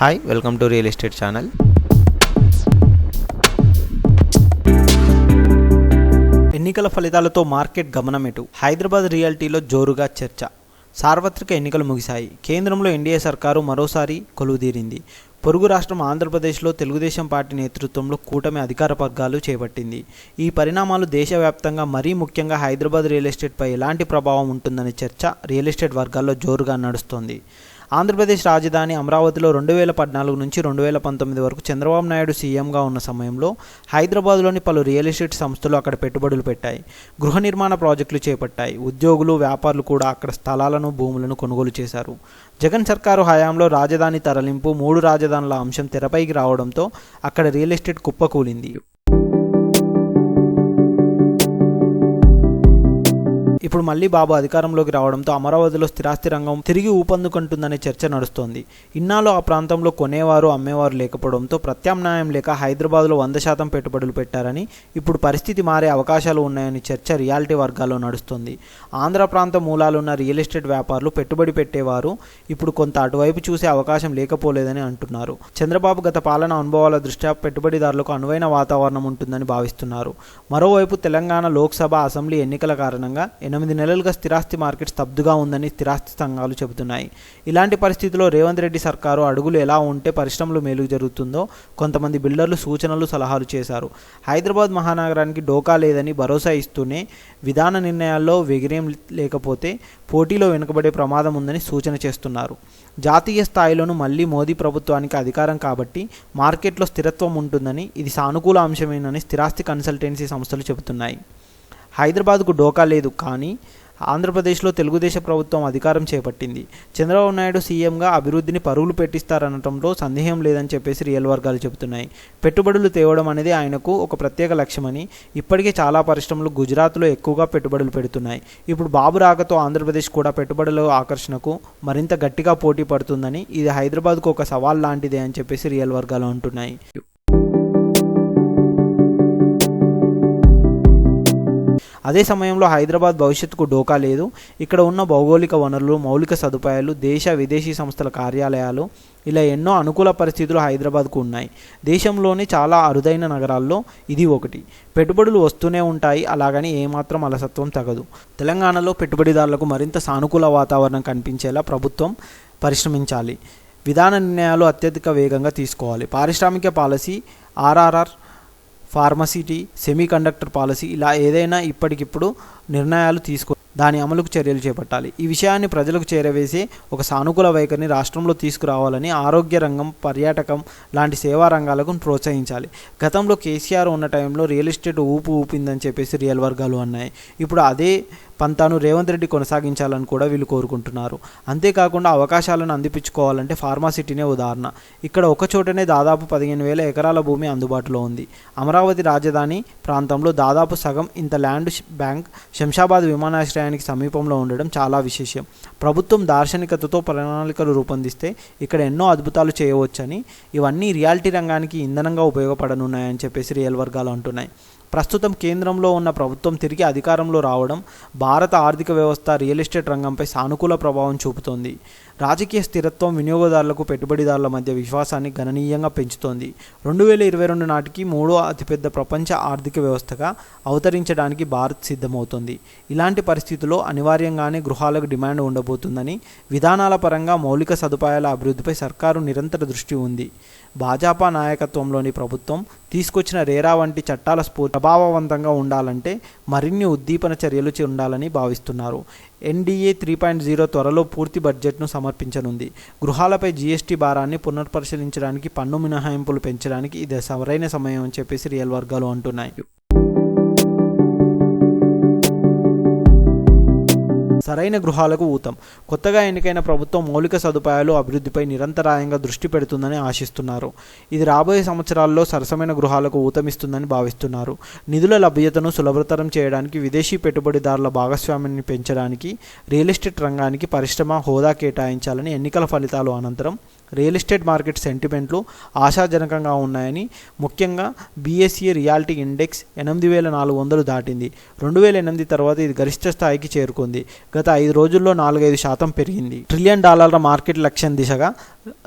Hi welcome to real estate channel ఎన్నికల ఫలితాలతో market గమనమెటు Hyderabad రియాలిటీలో జోరుగా చర్చ. సార్వత్రిక ఎన్నికలు ముగిశాయి. కేంద్రంలో ఎన్డీఏ సర్కారు మరోసారి కొలువుదీరింది. పొరుగు రాష్ట్రం ఆంధ్రప్రదేశ్లో తెలుగుదేశం పార్టీ నేతృత్వంలో కూటమి అధికార వర్గాలు చేపట్టింది. ఈ పరిణామాలు దేశవ్యాప్తంగా మరీ ముఖ్యంగా హైదరాబాద్ రియల్ ఎస్టేట్పై ఎలాంటి ప్రభావం ఉంటుందనే చర్చ రియల్ ఎస్టేట్ వర్గాల్లో జోరుగా నడుస్తోంది. ఆంధ్రప్రదేశ్ రాజధాని అమరావతిలో రెండు వేల పద్నాలుగు నుంచి రెండు వేల పంతొమ్మిది వరకు చంద్రబాబు నాయుడు సీఎంగా ఉన్న సమయంలో హైదరాబాద్లోని పలు రియల్ ఎస్టేట్ సంస్థలు అక్కడ పెట్టుబడులు పెట్టాయి. గృహ నిర్మాణ ప్రాజెక్టులు చేపట్టాయి. ఉద్యోగులు వ్యాపారులు కూడా అక్కడ స్థలాలను భూములను కొనుగోలు చేశారు. జగన్ సర్కారు హయాంలో రాజధాని తరలింపు మూడు రాజధానుల అంశం తెరపైకి రావడంతో అక్కడ రియల్ ఎస్టేట్ కుప్పకూలింది. ఇప్పుడు మళ్ళీ బాబు అధికారంలోకి రావడంతో అమరావతిలో స్థిరాస్తి రంగం తిరిగి ఊపందుకుంటుందనే చర్చ నడుస్తోంది. ఇన్నాళ్ళు ఆ ప్రాంతంలో కొనేవారు అమ్మేవారు లేకపోవడంతో ప్రత్యామ్నాయం లేక హైదరాబాద్లో వంద శాతం పెట్టుబడులు పెట్టారని ఇప్పుడు పరిస్థితి మారే అవకాశాలు ఉన్నాయని చర్చ రియాలిటీ వర్గాల్లో నడుస్తోంది. ఆంధ్ర ప్రాంత మూలాలున్న రియల్ ఎస్టేట్ వ్యాపారులు పెట్టుబడి పెట్టేవారు ఇప్పుడు కొంత అటువైపు చూసే అవకాశం లేకపోలేదని అంటున్నారు. చంద్రబాబు గత పాలన అనుభవాల దృష్ట్యా పెట్టుబడిదారులకు అనువైన వాతావరణం ఉంటుందని భావిస్తున్నారు. మరోవైపు తెలంగాణ లోక్సభ అసెంబ్లీ ఎన్నికల కారణంగా ఎనిమిది నెలలుగా స్థిరాస్తి మార్కెట్ స్తబ్దుగా ఉందని స్థిరాస్తి సంఘాలు చెబుతున్నాయి. ఇలాంటి పరిస్థితిలో రేవంత్ రెడ్డి సర్కారు అడుగులు ఎలా ఉంటే పరిశ్రమలు మేలు జరుగుతుందో కొంతమంది బిల్డర్లు సూచనలు సలహాలు చేశారు. హైదరాబాద్ మహానగరానికి డోకా లేదని భరోసా ఇస్తూనే విధాన నిర్ణయాల్లో వెగిరేం లేకపోతే పోటీలో వెనుకబడే ప్రమాదం ఉందని సూచన చేస్తున్నారు. జాతీయ స్థాయిలోనూ మళ్ళీ మోదీ ప్రభుత్వానికి అధికారం కాబట్టి మార్కెట్లో స్థిరత్వం ఉంటుందని ఇది సానుకూల అంశమేనని స్థిరాస్తి కన్సల్టెన్సీ సంస్థలు చెబుతున్నాయి. హైదరాబాద్కు డోకా లేదు కానీ ఆంధ్రప్రదేశ్లో తెలుగుదేశ ప్రభుత్వం అధికారం చేపట్టింది. చంద్రబాబు నాయుడు సీఎంగా అభివృద్ధిని పరుగులు పెట్టిస్తారనటంలో సందేహం లేదని చెప్పేసి రియల్ వర్గాలు చెబుతున్నాయి. పెట్టుబడులు తేవడం అనేది ఆయనకు ఒక ప్రత్యేక లక్ష్యమని ఇప్పటికే చాలా పరిశ్రమలు గుజరాత్లో ఎక్కువగా పెట్టుబడులు పెడుతున్నాయి. ఇప్పుడు బాబు రాకతో ఆంధ్రప్రదేశ్ కూడా పెట్టుబడుల ఆకర్షణకు మరింత గట్టిగా పోటీ పడుతుందని ఇది హైదరాబాద్కు ఒక సవాల్ లాంటిదే అని చెప్పేసి రియల్ వర్గాలు అంటున్నాయి. అదే సమయంలో హైదరాబాద్ భవిష్యత్తుకు డోకా లేదు. ఇక్కడ ఉన్న భౌగోళిక వనరులు మౌలిక సదుపాయాలు దేశ విదేశీ సంస్థల కార్యాలయాలు ఇలా ఎన్నో అనుకూల పరిస్థితులు హైదరాబాద్కు ఉన్నాయి. దేశంలోని చాలా అరుదైన నగరాల్లో ఇది ఒకటి. పెట్టుబడులు వస్తూనే ఉంటాయి అలాగని ఏమాత్రం అలసత్వం తగదు. తెలంగాణలో పెట్టుబడిదారులకు మరింత సానుకూల వాతావరణం కనిపించేలా ప్రభుత్వం పరిశ్రమించాలి. విధాన నిర్ణయాలు అత్యధిక వేగంగా తీసుకోవాలి. పారిశ్రామిక policy RRR pharma city semiconductor policy ఇలా ఏదైనా ఇప్పటికిప్పుడు నిర్ణయాలు తీసుకో దాని అమలుకు చర్యలు చేపట్టాలి. ఈ విషయాన్ని ప్రజలకు చేరవేసి ఒక సానుకూల వైఖరిని రాష్ట్రంలో తీసుకురావాలని ఆరోగ్య రంగం పర్యాటకం లాంటి సేవా రంగాలకు ప్రోత్సహించాలి. గతంలో కేసీఆర్ ఉన్న టైంలో రియల్ ఎస్టేట్ ఊపు ఊపిందని చెప్పేసి రియల్ వర్గాలు అన్నాయి. ఇప్పుడు అదే పంతాను రేవంత్ రెడ్డి కొనసాగించాలని కూడా వీళ్ళు కోరుకుంటున్నారు. అంతేకాకుండా అవకాశాలను అందిపించుకోవాలంటే ఫార్మాసిటీనే ఉదాహరణ. ఇక్కడ ఒక చోటనే దాదాపు పదిహేను వేల ఎకరాల భూమి అందుబాటులో ఉంది. అమరావతి రాజధాని ప్రాంతంలో దాదాపు సగం ఇంత ల్యాండ్ బ్యాంక్ శంషాబాద్ విమానాశ్రయం విమానాశ్రయానికి సమీపంలో ఉండడం చాలా విశేషం. ప్రభుత్వం దార్శనికతతో ప్రణాళికలు రూపొందిస్తే ఇక్కడ ఎన్నో అద్భుతాలు చేయవచ్చని ఇవన్నీ రియాలిటీ రంగానికి ఇంధనంగా ఉపయోగపడనున్నాయని చెప్పేసి రియల్ వర్గాలు అంటున్నాయి. ప్రస్తుతం కేంద్రంలో ఉన్న ప్రభుత్వం తిరిగి అధికారంలో రావడం భారత ఆర్థిక వ్యవస్థ రియల్ ఎస్టేట్ రంగంపై సానుకూల ప్రభావం చూపుతోంది. రాజకీయ స్థిరత్వం వినియోగదారులకు పెట్టుబడిదారుల మధ్య విశ్వాసాన్ని గణనీయంగా పెంచుతోంది. రెండు వేల ఇరవై రెండు నాటికి మూడో అతిపెద్ద ప్రపంచ ఆర్థిక వ్యవస్థగా అవతరించడానికి భారత్ సిద్ధమవుతోంది. ఇలాంటి పరిస్థితుల్లో అనివార్యంగానే గృహాలకు డిమాండ్ ఉండబోతుందని విధానాల పరంగా మౌలిక సదుపాయాల అభివృద్ధిపై సర్కారు నిరంతర దృష్టి ఉంది. భాజపా నాయకత్వంలోని ప్రభుత్వం తీసుకొచ్చిన రేరా వంటి చట్టాల స్ఫూర్తి ప్రభావవంతంగా ఉండాలంటే మరిన్ని ఉద్దీపన చర్యలు ఉండాలని భావిస్తున్నారు. ఎన్డీఏ త్రీ పాయింట్ జీరో త్వరలో పూర్తి బడ్జెట్ను సమర్పించనుంది. గృహాలపై జీఎస్టీ భారాన్ని పునర్పరిశీలించడానికి పన్ను మినహాయింపులు పెంచడానికి ఇది సరైన సమయం అని చెప్పేసి రియల్ వర్గాలు అంటున్నాయి. సరైన గృహాలకు ఊతం. కొత్తగా ఎన్నికైన ప్రభుత్వం మౌలిక సదుపాయాలు అభివృద్ధిపై నిరంతరాయంగా దృష్టి పెడుతుందని ఆశిస్తున్నారు. ఇది రాబోయే సంవత్సరాల్లో సరసమైన గృహాలకు ఊతమిస్తుందని భావిస్తున్నారు. నిధుల లభ్యతను సులభతరం చేయడానికి విదేశీ పెట్టుబడిదారుల భాగస్వామ్యాన్ని పెంచడానికి రియల్ ఎస్టేట్ రంగానికి పరిశ్రమ హోదా కేటాయించాలని ఎన్నికల ఫలితాలు అనంతరం రియల్ ఎస్టేట్ మార్కెట్ సెంటిమెంట్లు ఆశాజనకంగా ఉన్నాయని ముఖ్యంగా బీఎస్ఈ రియాలిటీ ఇండెక్స్ ఎనిమిది వేల నాలుగు వందలు దాటింది. రెండు వేల ఎనిమిది తర్వాత ఇది గరిష్ట స్థాయికి చేరుకుంది. గత ఐదు రోజుల్లో నాలుగైదు శాతం పెరిగింది. ట్రిలియన్ డాలర్ల మార్కెట్ లక్ష్యం దిశగా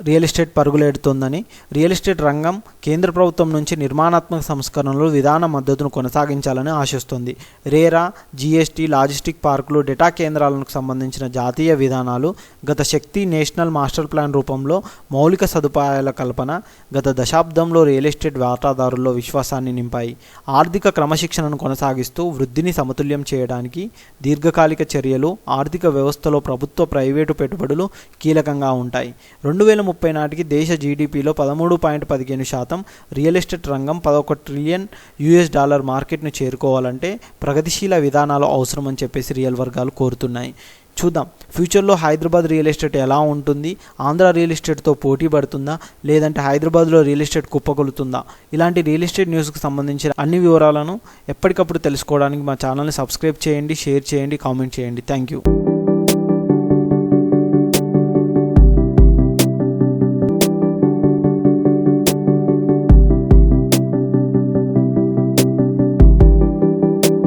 రియల్ ఎస్టేట్ పరుగులెడుతోందని రియల్ ఎస్టేట్ రంగం కేంద్ర ప్రభుత్వం నుంచి నిర్మాణాత్మక సంస్కరణలు విధాన మద్దతును కొనసాగించాలని ఆశిస్తుంది. రేరా జీఎస్టీ లాజిస్టిక్ పార్కులు డేటా కేంద్రాలకు సంబంధించిన జాతీయ విధానాలు గత శక్తి నేషనల్ మాస్టర్ ప్లాన్ రూపంలో మౌలిక సదుపాయాల కల్పన గత దశాబ్దంలో రియల్ ఎస్టేట్ వాటాదారుల్లో విశ్వాసాన్ని నింపాయి. ఆర్థిక క్రమశిక్షణను కొనసాగిస్తూ వృద్ధిని సమతుల్యం చేయడానికి దీర్ఘకాలిక చర్యలు ఆర్థిక వ్యవస్థలో ప్రభుత్వ ప్రైవేటు పెట్టుబడులు కీలకంగా ఉంటాయి. రెండు వేల ముప్పై నాటికి దేశ జీడిపిలో పదమూడు పాయింట్ పదిహేను శాతం రియల్ ఎస్టేట్ రంగం పదొక ట్రిలియన్ యూఎస్ డాలర్ మార్కెట్ను చేరుకోవాలంటే ప్రగతిశీల విధానాలు అవసరమని చెప్పేసి రియల్ వర్గాలు కోరుతున్నాయి. చూద్దాం. ఫ్యూచర్లో హైదరాబాద్ రియల్ ఎస్టేట్ ఎలా ఉంటుంది? ఆంధ్ర రియల్ ఎస్టేట్తో పోటీ పడుతుందా? లేదంటే హైదరాబాద్లో రియల్ ఎస్టేట్ కుప్పకొలుతుందా ఇలాంటి రియల్ ఎస్టేట్ న్యూస్కి సంబంధించిన అన్ని వివరాలను ఎప్పటికప్పుడు తెలుసుకోవడానికి మా ఛానల్ని సబ్స్క్రైబ్ చేయండి షేర్ చేయండి కామెంట్ చేయండి. Thank you.